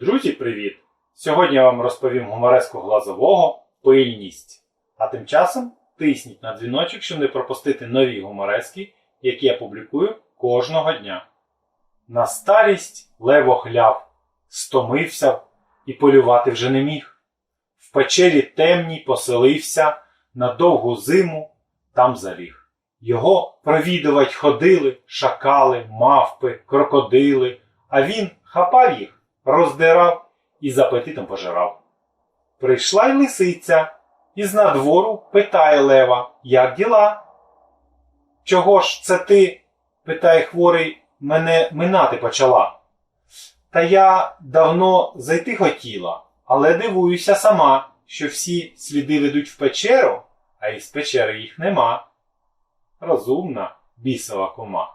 Друзі, привіт! Сьогодні я вам розповім гумореску глазового пильність. А тим часом тисніть на дзвіночок, щоб не пропустити нові гуморески, які я публікую кожного дня. На старість лево хляв, стомився і полювати вже не міг. В печері темній поселився на довгу зиму, там заліг. Його провідувать ходили шакали, мавпи, крокодили, а він хапав їх, роздирав і з апетитом пожирав. Прийшла й лисиця, і з надвору питає лева, як діла? Чого ж це ти, питає хворий, мене минати почала? Та я давно зайти хотіла, але дивуюся сама, що всі сліди ведуть в печеру, а із печери їх нема. Розумна бісова кума.